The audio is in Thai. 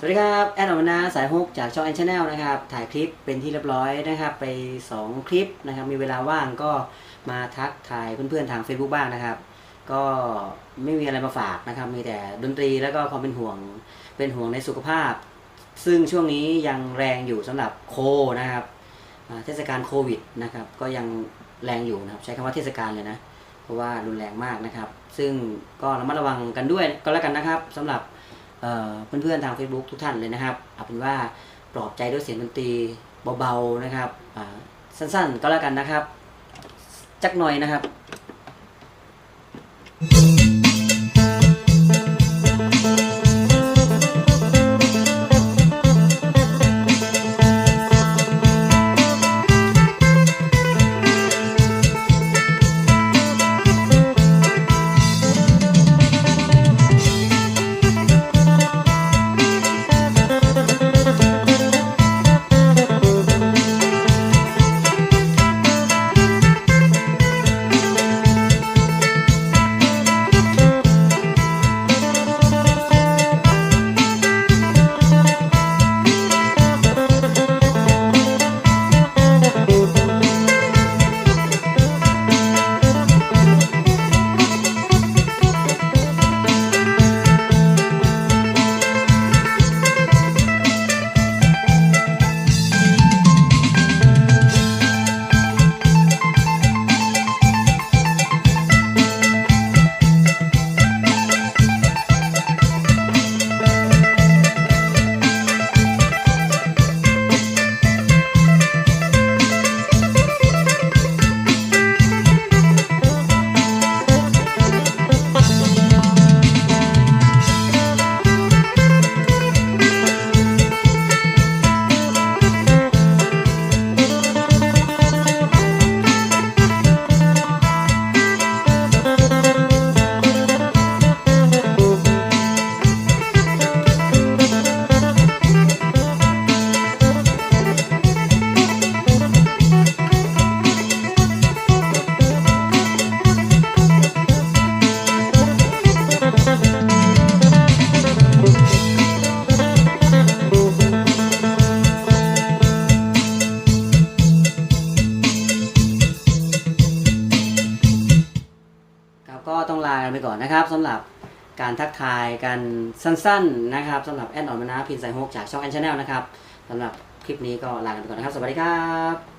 สวัสดีครับ แอนอมนาสายฮุกจากช่องแอนชาแนลนะครับ ถ่ายคลิปเป็นที่เรียบร้อยนะครับ ไป 2 คลิปนะครับ มีเวลาว่างก็มาทักทายเพื่อนๆทาง Facebook บ้างนะครับ ก็ไม่มีอะไรมาฝากนะครับ มีแต่ดนตรีแล้วก็ความเป็นห่วงเป็นห่วงในสุขภาพ ซึ่งช่วงนี้ยังแรงอยู่สำหรับโคนะครับเทศกาลโควิดนะครับ ก็ยังแรงอยู่นะครับ ใช้คำว่าเทศกาลเลยนะ เพราะว่ารุนแรงมากนะครับ ซึ่งก็ระมัดระวังกันด้วยก็แล้วกันนะครับสำหรับ เอ่อเพื่อนๆทาง Facebook ทุกท่านเลยนะครับเอาเป็นว่าปลอบใจด้วยเสียงดนตรีเบาๆนะครับสั้นๆก็แล้วกันนะครับจักหน่อยนะครับครั ต้องลากันไปก่อนนะครับสำหรับการทักทายกันสั้นๆนะครับสำหรับแอนออนมานาพินไซโฮกจากช่องแอนชาแนลนะครับสำหรับคลิปนี้ก็ลากันไปก่อนนะครับ สวัสดีครับ